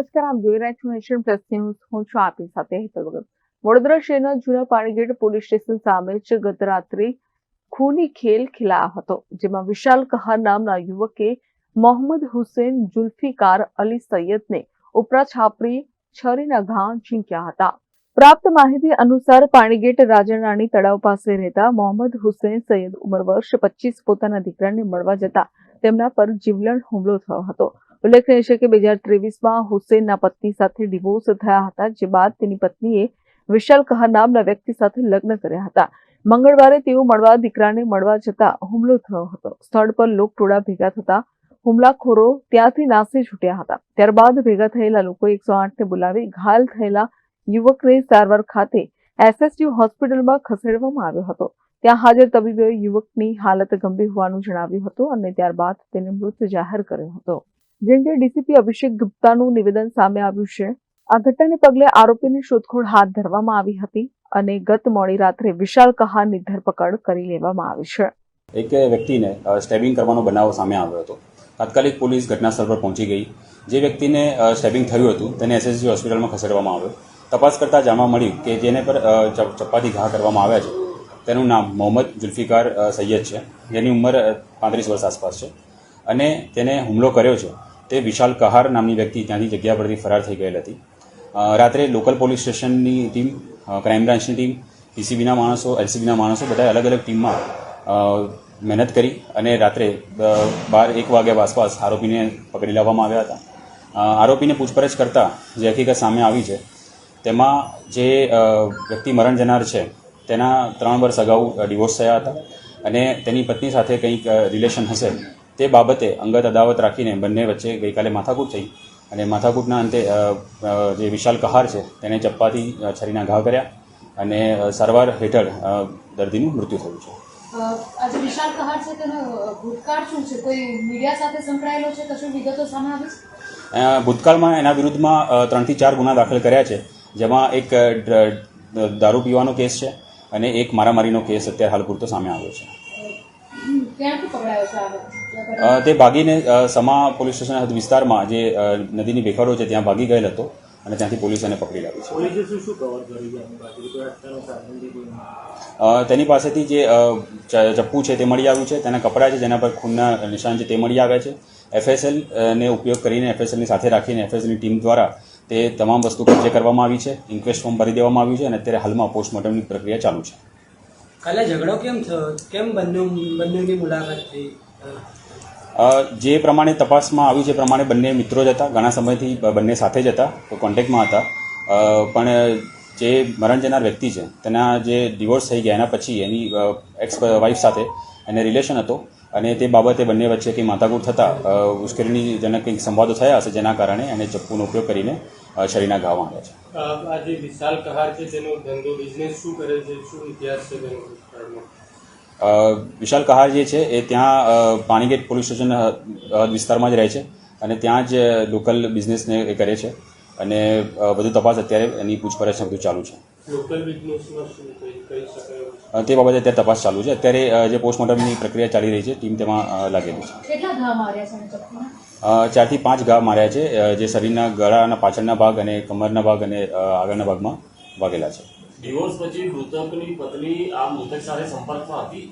નમસ્કાર આપ જોઈ રહ્યા છો નેશન પ્લસ ન્યૂઝ હું છું આપની સાથે હેતલ વગર. વડોદરા શહેરના જૂના પાણીગેટ પોલીસ સ્ટેશન સામે જ ગત રાત્રે ખૂની ખેલ ખેલાયો હતો, જેમાં વિશાલ કહાર નામના યુવકે મોહમ્મદ હુસેન જુલ્ફિકાર અલી સૈયદને ઉપરા છાપરી છરીના ઘા ઝીંક્યા હતા. પ્રાપ્ત માહિતી અનુસાર પાણીગેટ રાજારાણી તળાવ પાસે રહેતા મોહમ્મદ હુસેન સૈયદ ઉંમર વર્ષ પચીસ પોતાના દીકરાને મળવા જતા તેમના પર જીવલેણ હુમલો થયો હતો. ઉલ્લેખનીય છે કે બે હજાર ત્રેવીસમાં હુસેનના પત્ની સાથે ડિવોર્સ થયા હતા, જે બાદ તેની પત્નીએ વિશાલ કહા નામના વ્યક્તિ સાથે લગ્ન કર્યા હતા. મંગળવારે તેઓ મળવા દીકરાને મળવા જતા હુમલો થયો હતો. સ્થળ પર લોકટોળા ભેગા થતા હુમલાખોરો ત્યાંથી નાસી છૂટ્યા હતા. ત્યારબાદ ભેગા થયેલા લોકો એકસો આઠને બોલાવી ઘાયલ થયેલા યુવકને સારવાર ખાતે એસએસયુ હોસ્પિટલમાં ખસેડવામાં આવ્યો હતો. ત્યાં હાજર તબીબોએ યુવકની હાલત ગંભીર હોવાનું જણાવ્યું હતું અને ત્યારબાદ તેને મૃત જાહેર કર્યો હતો. જેમ કે ડીસીપી અભિષેક ગુપ્તાનું નિવેદન સામે આવ્યું છે. આ ઘટનાને પગલે આરોપીની શોધખોળ હાથ ધરવામાં આવી હતી અને ગત મોડી રાત્રે વિશાલ કહારની ધરપકડ કરી લેવામાં આવી છે. એક વ્યક્તિને સ્ટેબિંગ કરવાનો બનાવ સામે આવ્યો હતો. તાત્કાલિક પોલીસ ઘટના સ્થળ પર પહોંચી ગઈ. જે વ્યક્તિને સ્ટેબિંગ થયું હતું, તેને એસએસજી હોસ્પિટલમાં ખસેડવામાં આવ્યો. તપાસ કરતાં જાણવા મળ્યું કે જેને પર ચપ્પાથી ઘા કરવામાં આવ્યા છે. તેનું નામ મોહમ્મદ જુલ્ફિકાર સૈયદ છે. જેની ઉંમર પાંત્રીસ વર્ષ આસપાસ છે. અને તેને હુમલો કર્યો છે. તે વિશાલ કહાર નામની વ્યક્તિ ત્યાંથી જગ્યા પરથી ફરાર થઈ ગયેલ હતી. રાત્રે લોકલ પોલીસ સ્ટેશનની ટીમ ક્રાઇમ બ્રાન્ચની ટીમ, પીસીબીના માણસો, એલસીબીના માણસો બધા અલગ અલગ ટીમમાં મહેનત કરી અને રાત્રે બાર, એક વાગ્યા આસપાસ આરોપીને પકડી લાવવામાં આવ્યા હતા. આરોપીને પૂછપરછ કરતાં જે હકીકત સામે આવી છે, તેમાં જે વ્યક્તિ મરણ જનાર છે, તેના ત્રણ વર્ષ અગાઉ ડિવોર્સ થયા હતા અને તેની પત્ની સાથે કંઈક રિલેશન હશે. તે બાબતે અંગત અદાવત રાખીને બંને વચ્ચે ગઈકાલે માથાકૂટ થઈ અને માથાકૂટના અંતે જે વિશાલ કહાર છે તેને ચપ્પાથી છરીના ઘા કર્યા અને સારવાર હેઠળ દર્દીનું મૃત્યુ થયું છે. આજે વિશાલ કહાર છે તેનો ભૂતકાળ શું છે? કોઈ મીડિયા સાથે સંકળાયેલો છે? કશું વિગતો સામે આવી છે? ભૂતકાળમાં એના વિરુદ્ધમાં ત્રણથી ચાર ગુના દાખલ કર્યા છે. જેમાં એક દારૂ પીવાનો કેસ છે અને એક મારામારીનો કેસ અત્યારે હાલ પૂરતો સામે આવ્યો છે. તે ભાગીને સમા પોલીસ સ્ટેશન હદ વિસ્તારમાં જે નદીની ભેખડો છે ત્યાં ભાગી ગયેલ હતો અને ત્યાંથી પોલીસ એને પકડી લાવી છે. તેની પાસેથી જે ચપ્પુ છે તે મળી આવ્યું છે. તેના કપડાં છે જેના પર ખૂનના નિશાન છે તે મળી આવ્યા છે. એફએસએલ ને ઉપયોગ કરીને એફએસએલની સાથે રાખીને એફએસએલની ટીમ દ્વારા તે તમામ વસ્તુ કબજે કરવામાં આવી છે. ઇન્ક્વેસ્ટ ફોર્મ ભરી દેવામાં આવ્યું છે અને અત્યારે હાલમાં પોસ્ટમોર્ટમની પ્રક્રિયા ચાલુ છે. કાલે ઝઘડો કેમ થયો? કેમ બંને બંનેની મુલાકાત થઈ? જે પ્રમાણે તપાસમાં આવ્યું છે પ્રમાણે બંને મિત્રો જ હતા, ઘણા સમયથી બંને સાથે જ હતા કોન્ટેક્ટમાં હતા. પણ જે મરણ જનાર વ્યક્તિ છે, તેના જે ડિવોર્સ થઈ ગયા એના પછી એની એક્સ વાઇફ સાથે એને રિલેશન હતો. અને તે બાબતે બંને વચ્ચે કંઈ માથાકૂટ થતાં ઉશ્કેરણીજનક કંઈક સંવાદો થયા હશે જેના કારણે એને ચપ્પુનો ઉપયોગ કરીને શરીરના ઘા માંડ્યા છે. આ જે વિશાલ કહાર છે તેનો ધંધો બિઝનેસ શું કરે છે? શું ઇતિહાસ છે તેનો વિશાલ કહાર જે છે એ ત્યાં પાણીગેટ પોલીસ સ્ટેશન હદ વિસ્તારમાં જ રહે છે અને ત્યાં જ લોકલ બિઝનેસને એ કરે છે અને વધુ તપાસ અત્યારે એની પૂછપરછ બધું ચાલુ છે. લોકલ બિઝનેસમાં શું કહી શકાય? તે બાબતે અત્યારે તપાસ ચાલુ છે. અત્યારે જે પોસ્ટમોર્ટમની પ્રક્રિયા ચાલી રહી છે ટીમ તેમાં લાગેલી છે. ચારથી પાંચ ઘા માર્યા છે જે શરીરના ગળાના પાછળના ભાગ અને કમરના ભાગ અને આગળના ભાગમાં વાગેલા છે. ડિવોર્સ પછી મૃતકની પત્ની આ મૃતક સાથે સંપર્કમાં હતી?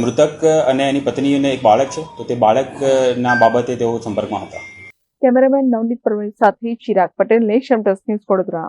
મૃતક અને એની પત્નીને એક બાળક છે તો તે બાળકના બાબતે તેઓ સંપર્કમાં હતા. કેમેરામેન નવનીત પરમેશ સાથે Chirag Patel Nation Plus News Vadodara.